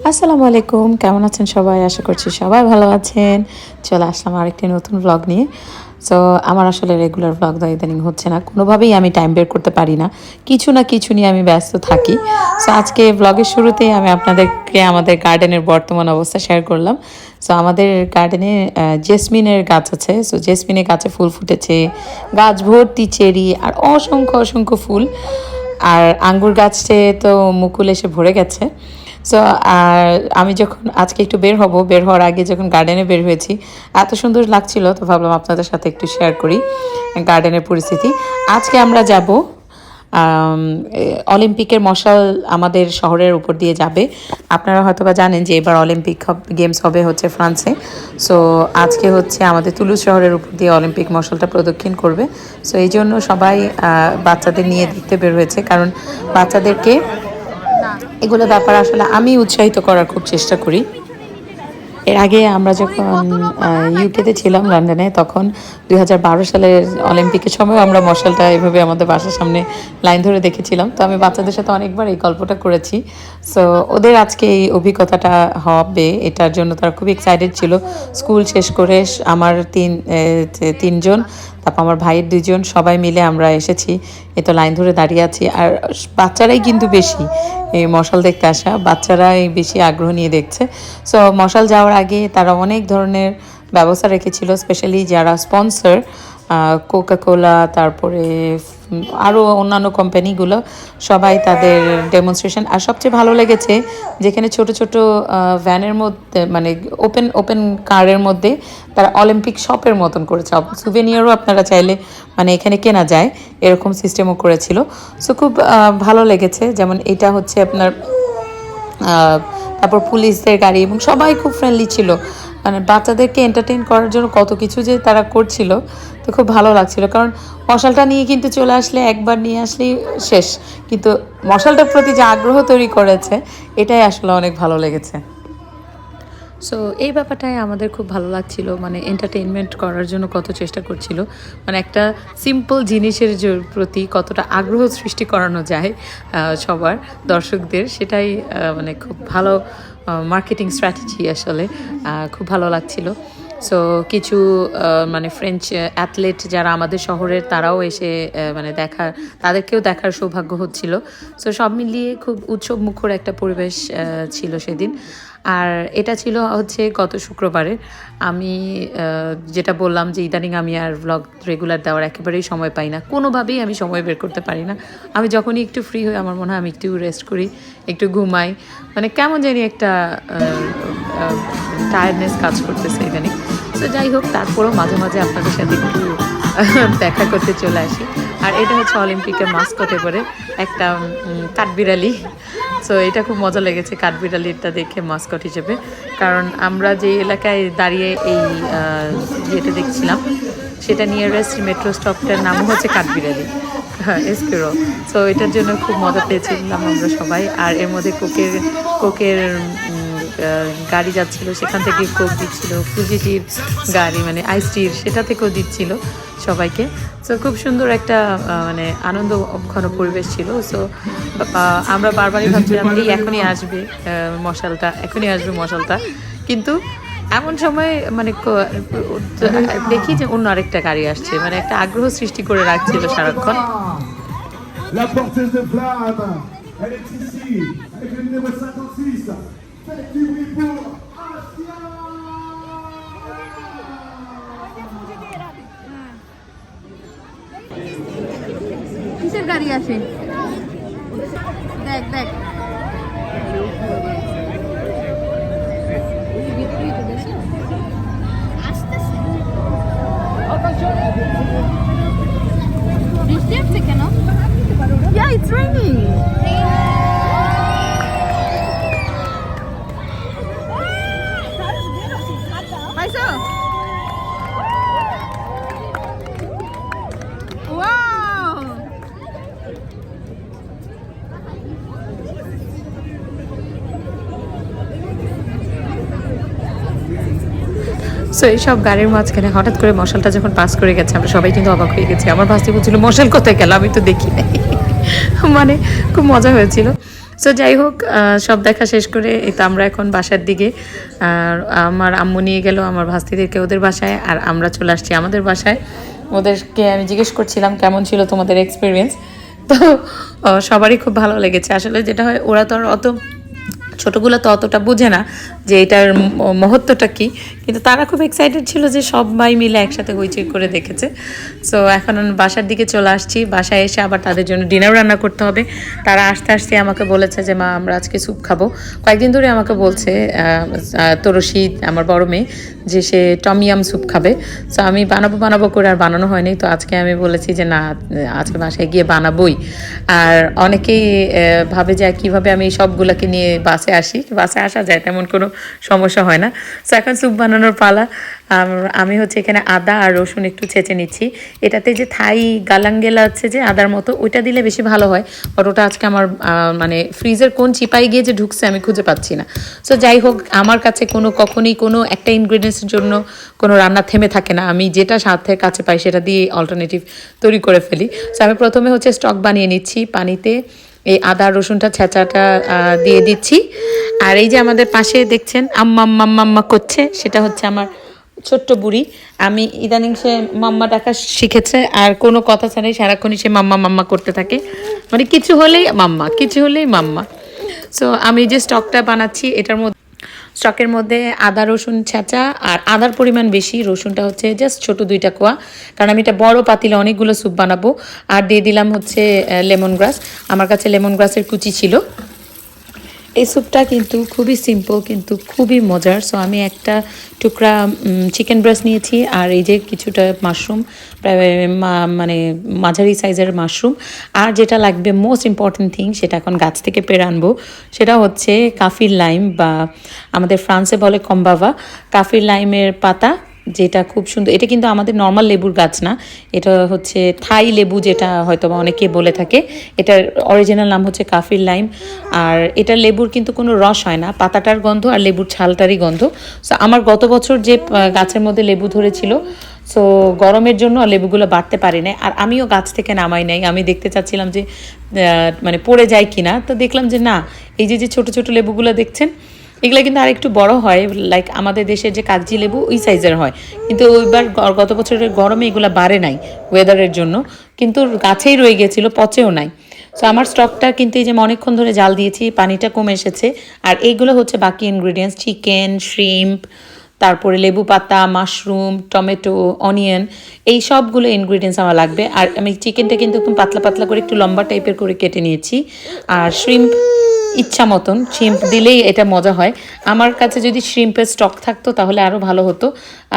আসসালামু আলাইকুম, কেমন আছেন সবাই? আশা করছি সবাই ভালো আছেন। চলে আসলাম আরেকটি নতুন ব্লগ নিয়ে। সো আমার আসলে রেগুলার ব্লগ দেওয়া ইদানিং হচ্ছে না। কোনোভাবেই আমি টাইম বের করতে পারি না। কিছু না কিছু নিয়ে আমি ব্যস্ত থাকি। সো আজকে ব্লগের শুরুতেই আমি আপনাদেরকে আমাদের গার্ডেনের বর্তমান অবস্থা শেয়ার করলাম। সো আমাদের গার্ডেনে জেসমিনের গাছ আছে। সো জেসমিনের গাছে ফুল ফুটেছে। গাছ ভর্তি চেরি আর অসংখ্য অসংখ্য ফুল। আর আঙ্গুর গাছে তো মুকুল এসে ভরে গেছে। সো আর আমি যখন আজকে একটু বের হব, বের হওয়ার আগে যখন গার্ডেনে বের হয়েছি, এত সুন্দর লাগছিল, তো ভাবলাম আপনাদের সাথে একটু শেয়ার করি গার্ডেনের পরিস্থিতি। আজকে আমরা যাব অলিম্পিকের মশাল আমাদের শহরের উপর দিয়ে যাবে। আপনারা হয়তো বা জানেন যে এবার অলিম্পিক গেমস হবে হচ্ছে ফ্রান্সে সো আজকে হচ্ছে আমাদের তুলুজ শহরের উপর দিয়ে অলিম্পিক মশালটা প্রদক্ষিণ করবে। সো এই জন্য সবাই বাচ্চাদের নিয়ে দেখতে বের হয়েছে। কারণ বাচ্চাদেরকে এগুলো ব্যাপার আসলে আমি উৎসাহিত করার খুব চেষ্টা করি। এর আগে আমরা যখন ইউকেতে ছিলাম লন্ডনে, তখন দুই হাজার বারো সালের অলিম্পিকের সময় আমরা মশালটা এভাবে আমাদের বাসার সামনে লাইন ধরে দেখেছিলাম। তো আমি বাচ্চাদের সাথে অনেকবার এই গল্পটা করেছি। সো ওদের আজকে এই অভিজ্ঞতাটা হবে, এটার জন্য তারা খুব এক্সাইটেড ছিল। স্কুল শেষ করে আমার তিন তিনজন তারপর আমার ভাইয়ের দুজন সবাই মিলে আমরা এসেছি। এ তো লাইন ধরে দাঁড়িয়ে আছি। আর বাচ্চারাই কিন্তু বেশি। এই মশাল দেখতে আসা। বাচ্চারাই বেশি আগ্রহ নিয়ে দেখছে। সো মশাল যাওয়ার আগে তারা অনেক ধরনের ব্যবস্থা রেখেছিল। স্পেশালি যারা স্পন্সর কোকা কোলা তারপরে আরও অন্যান্য কোম্পানিগুলো সবাই তাদের ডেমনস্ট্রেশন আর সবচেয়ে ভালো লেগেছে, যেখানে ছোট ছোট ভ্যানের মধ্যে মানে ওপেন ওপেন কারের মধ্যে তারা অলিম্পিক শপের মতন করেছে সুভেনিয়ারও আপনারা চাইলে মানে এখানে কেনা যায়, এরকম সিস্টেমও করেছিল। সো খুব ভালো লেগেছে, যেমন এটা হচ্ছে আপনার তারপর পুলিশদের গাড়ি এবং সবাই খুব ফ্রেন্ডলি ছিল। মানে বাচ্চাদেরকে এন্টারটেইন করার জন্য কত কিছু যে তারা করছিল তো খুব ভালো লাগছিল। কারণ মশালটা নিয়ে কিন্তু চলে আসলে, একবার নিয়ে আসলেই শেষ। কিন্তু মশালটার প্রতি যে আগ্রহ তৈরি করেছে, এটাই আসলে অনেক ভালো লেগেছে। সো এই ব্যাপারটাই আমাদের খুব ভালো লাগছিল মানে এন্টারটেনমেন্ট করার জন্য কত চেষ্টা করছিল। মানে একটা সিম্পল জিনিসের প্রতি কতটা আগ্রহ সৃষ্টি করানো যায় সবার দর্শকদের, সেটাই মানে খুব ভালো মার্কেটিং স্ট্র্যাটেজি আসলে খুব ভালো লাগছিল। সো কিছু মানে ফ্রেঞ্চ অ্যাথলেট যারা আমাদের শহরের, তারাও এসে মানে দেখা তাদেরকেও দেখার সৌভাগ্য হচ্ছিল। সো সব মিলিয়ে খুব উৎসব মুখর একটা পরিবেশ ছিল সেদিন। আর এটা ছিল হচ্ছে গত শুক্রবারে আমি যেটা বললাম যে ইদানিং আমি আর ব্লগ রেগুলার দেওয়ার একেবারেই সময় পাই না। কোনোভাবেই আমি সময় বের করতে পারি না। আমি যখনই একটু ফ্রি হই, আমার মনে হয় আমি একটু রেস্ট করি, একটু ঘুমাই। মানে কেমন জানি একটা টায়ার্ডনেস কাজ করতেছে ইদানিং। তো যাই হোক, তারপরেও মাঝে মাঝে আপনাদের সাথে একটু দেখা করতে চলে আসি। আর এটা হচ্ছে অলিম্পিকের মাস্কট এবারে, একটা কাঠবিড়ালি। সো এটা খুব মজা লেগেছে কাঠবিড়ালিটা দেখে মাস্কট হিসেবে। কারণ আমরা যে এলাকায় দাঁড়িয়ে এই ইয়েটা দেখছিলাম, সেটা নিয়ারেস্ট মেট্রো স্টপটার নাম হচ্ছে কাঠবিড়ালি হ্যাঁ সো এটার জন্য খুব মজা পেয়েছিলাম আমরা সবাই। আর এর মধ্যে কোকের কোকের গাড়ি যাচ্ছিল সেখান থেকে কোক দিচ্ছিল ফুজিটির গাড়ি মানে আইসটির সেটা থেকেও দিচ্ছিল সবাইকে। সো খুব সুন্দর একটা মানে আনন্দ ঘন পরিবেশ ছিল। সো আমরা বারবারই ভাবছিলাম এই এখনই আসবে মশালটা এখনই আসবে মশালটা। কিন্তু এমন সময় মানে দেখি যে অন্য আরেকটা গাড়ি আসছে মানে একটা আগ্রহ সৃষ্টি করে রাখছিল সারাক্ষণ। La porteuse de flamme, elle est ici, avec le numéro 56. Faites du bruit pour Asia কিসের গাড়ি আসে দেখ দেখ বৃষ্টি আসছে কেন Yeah, it's raining. সো এইসব গাড়ির মাঝখানে হঠাৎ করে মশালটা যখন পাস করে গেছে, আমরা সবাই কিন্তু অবাক হয়ে গেছি। আমার ভাস্তি বলছিল, মশাল কোথায় গেল? আমি তো দেখি মানে খুব মজা হয়েছিল। সো যাই হোক সব দেখা শেষ করে এই তো আমরা এখন বাসার দিকে। আর আমার আম্মু নিয়ে গেল, আমার ভাস্তিদেরকে ওদের বাসায়, আর আমরা চলে আসছি আমাদের বাসায়। ওদেরকে আমি জিজ্ঞেস করছিলাম, কেমন ছিল তোমাদের এক্সপিরিয়েন্স তো সবারই খুব ভালো লেগেছে। আসলে যেটা হয়, ওরা তো আর অত ছোটগুলো তো অতটা বুঝে না যে এটার মহত্বটা কি। কিন্তু তারা খুব এক্সাইটেড ছিল যে সবাই মিলে একসাথে হইচই করে দেখেছে। সো এখন বাসার দিকে চলে আসছি। বাসায় এসে আবার তাদের জন্য ডিনার রান্না করতে হবে। তারা আসতে আসতে আমাকে বলেছে যে, মা, আমরা আজকে স্যুপ খাব। কয়েকদিন ধরে আমাকে বলছে তরশি আমার বড় মেয়ে, যে সে টমিয়াম স্যুপ খাবে। সো আমি বানাবো বানাবো করে আর বানানো হয়নি। তো আজকে আমি বলেছি যে, না, আজকে বাসায় গিয়ে বানাবোই। আর অনেকেই ভাবে যে কীভাবে আমি সবগুলোকে নিয়ে বাসে আসি, বাসে আসা যায়, তেমন কোনো সমস্যা হয় না। সো এখন স্যুপ বানানোর পালা। আমি হচ্ছে এখানে আদা আর রসুন একটু ছেঁচে নিচ্ছি। এটাতে যে থাই গালাঙ্গেলা আছে যে আদার মতো, ওইটা দিলে বেশি ভালো হয়। বাট ওটা আজকে আমার মানে ফ্রিজের কোন চিপাই গিয়ে যে ঢুকছে আমি খুঁজে পাচ্ছি না। সো যাই হোক, আমার কাছে কোনো, কখনই কোনো একটা ইনগ্রিডিয়েন্টসের জন্য কোনো রান্না থেমে থাকে না। আমি যেটা সাধ্যের কাছে পাই সেটা দিয়ে অল্টারনেটিভ তৈরি করে ফেলি। সো আমি প্রথমে হচ্ছে স্টক বানিয়ে নিচ্ছি পানিতে। এই আদা, রসুনটা ছেঁচাটা দিয়ে দিচ্ছি। আর এই যে আমাদের পাশে দেখছেন, আম্মা আম্মা করছে, সেটা হচ্ছে আমার ছোট্ট বুড়ি। আমি ইদানিং সে মাম্মা ডাকা শিখেছে, আর কোনো কথা ছাড়াই সারাক্ষণই সে মাম্মা মাম্মা করতে থাকে। মানে কিছু হলেই মাম্মা, কিছু হলেই মাম্মা। সো আমি যে স্টকটা বানাচ্ছি, এটার মধ্যে স্টকের মধ্যে আদা, রসুন ছেঁচা আর আদার পরিমাণ বেশি। রসুনটা হচ্ছে জাস্ট ছোট দুইটা কোয়া। কারণ আমি এটা বড় পাতিলে অনেকগুলো স্যুপ বানাবো। আর দিয়ে দিলাম হচ্ছে লেমন গ্রাস আমার কাছে লেমন গ্রাসের কুচি ছিল। এই স্যুপটা কিন্তু খুবই সিম্পল কিন্তু খুবই মজার। সো আমি একটা টুকরা চিকেন ব্রেস্ট নিয়েছি আর এই যে কিছুটা মাশরুম মানে মাঝারি সাইজের মাশরুম আর যেটা লাগবে মোস্ট ইম্পর্টেন্ট থিং সেটা এখন গাছ থেকে পেরে আনব, সেটা হচ্ছে কাফির লাইম বা আমাদের ফ্রান্সে বলে কম্বাভা কাফির লাইমের পাতা যেটা খুব সুন্দর, এটা কিন্তু আমাদের নর্মাল লেবুর গাছ না, এটা হচ্ছে থাই লেবু যেটা হয়তো বা অনেকে বলে থাকে, এটার অরিজিনাল নাম হচ্ছে কাফির লাইম, আর এটা লেবুর কিন্তু কোনো রস হয় না, পাতাটার গন্ধ আর লেবুর ছালটারই গন্ধ সো আমার গত বছর যে গাছের মধ্যে লেবু ধরেছিল সো গরমের জন্য লেবুগুলো বাড়তে পারি না আর আমিও গাছ থেকে নামাই নাই, আমি দেখতে চাচ্ছিলাম যে মানে পড়ে যায় কিনা, তো দেখলাম যে না, এই যে যে ছোট ছোট লেবুগুলো দেখছেন এগুলো কিন্তু আর একটু বড় হয় লাইক আমাদের দেশের যে কাগজি লেবু ওই সাইজের হয়। কিন্তু ওইবার গত বছরের গরমে এগুলো বাড়ে নাই ওয়েদারের জন্য। কিন্তু গাছেই রয়ে গেছিল, পচেও নাই। সো আমার স্টকটা কিন্তু এই যে অনেকক্ষণ ধরে জাল দিয়েছি, পানিটা কমে এসেছে। আর এইগুলো হচ্ছে বাকি ইনগ্রিডিয়েন্টস চিকেন শ্রিম্প তারপরে লেবু পাতা, মাশরুম, টমেটো, অনিয়ন, এই সবগুলো ইনগ্রিডিয়েন্টস আমার লাগবে। আর আমি চিকেনটা কিন্তু একদম পাতলা পাতলা করে একটু লম্বা টাইপের করে কেটে নিয়েছি। আর শ্রিম্প ইচ্ছা মতন শ্রিম্প দিলেই এটা মজা হয়। আমার কাছে যদি শ্রিম্পের স্টক থাকতো তাহলে আরও ভালো হতো।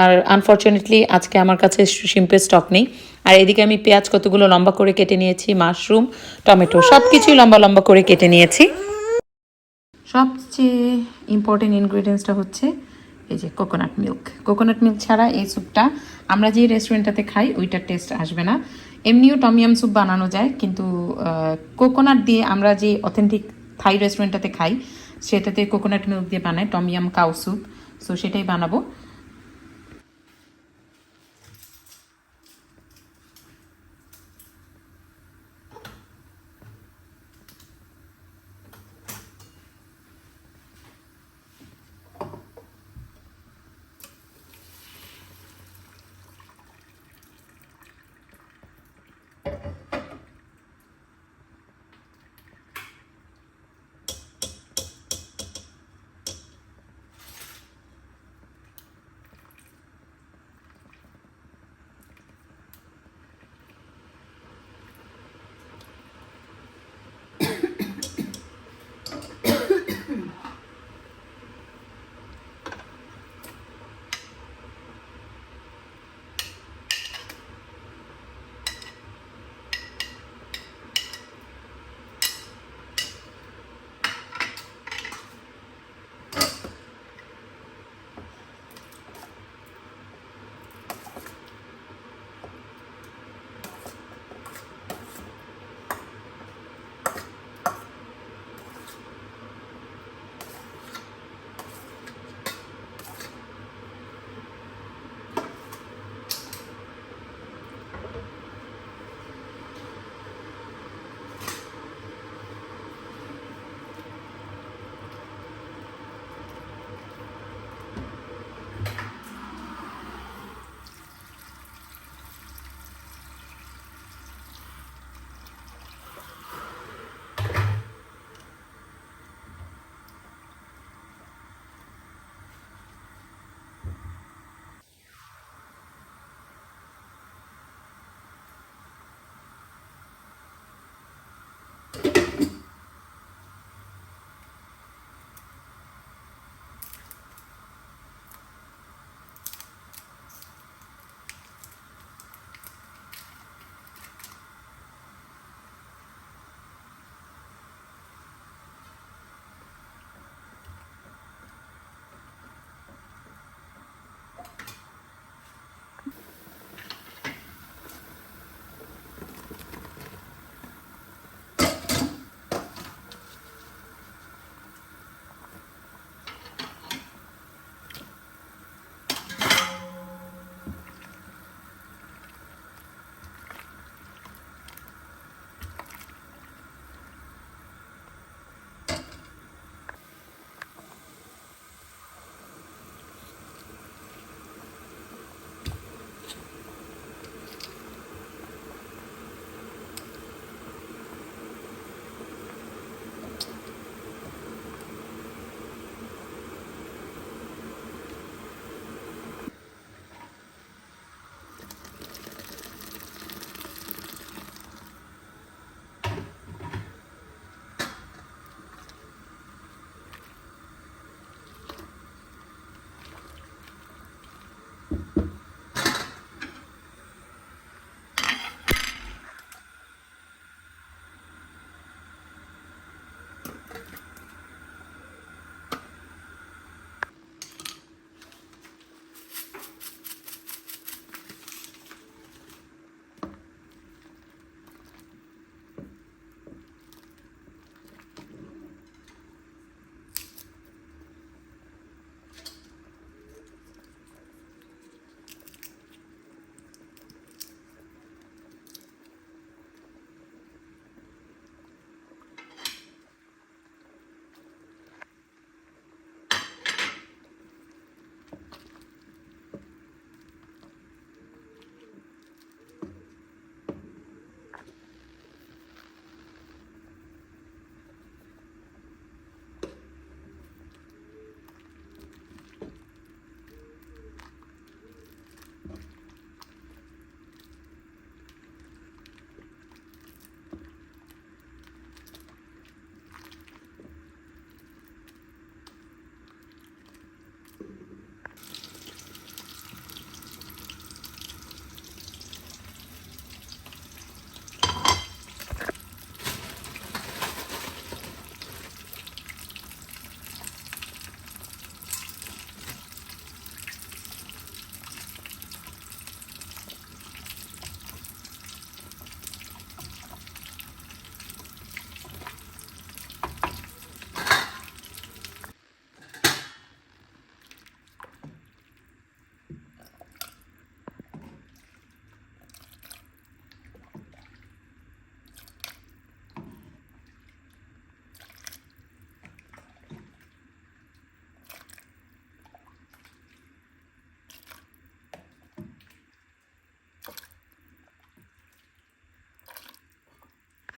আর আনফর্চুনেটলি আজকে আমার কাছে শ্রিম্পের স্টক নেই। আর এদিকে আমি পেঁয়াজ কতগুলো লম্বা করে কেটে নিয়েছি, মাশরুম, টমেটো সব কিছুই লম্বা লম্বা করে কেটে নিয়েছি। সবচেয়ে ইম্পর্টেন্ট ইনগ্রিডিয়েন্টসটা হচ্ছে এই যে কোকোনাট মিল্ক কোকোনাট মিল্ক ছাড়া এই স্যুপটা আমরা যে রেস্টুরেন্টটাতে খাই, ওইটার টেস্ট আসবে না। এমনিও টমিয়াম স্যুপ বানানো যায়, কিন্তু কোকোনাট দিয়ে আমরা যে অথেন্টিক থাই রেস্টুরেন্টটাতে খাই, সেটাতে কোকোনাট মিল্ক দিয়ে বানাই টমিয়াম কাউ স্যুপ সো সেটাই বানাবো।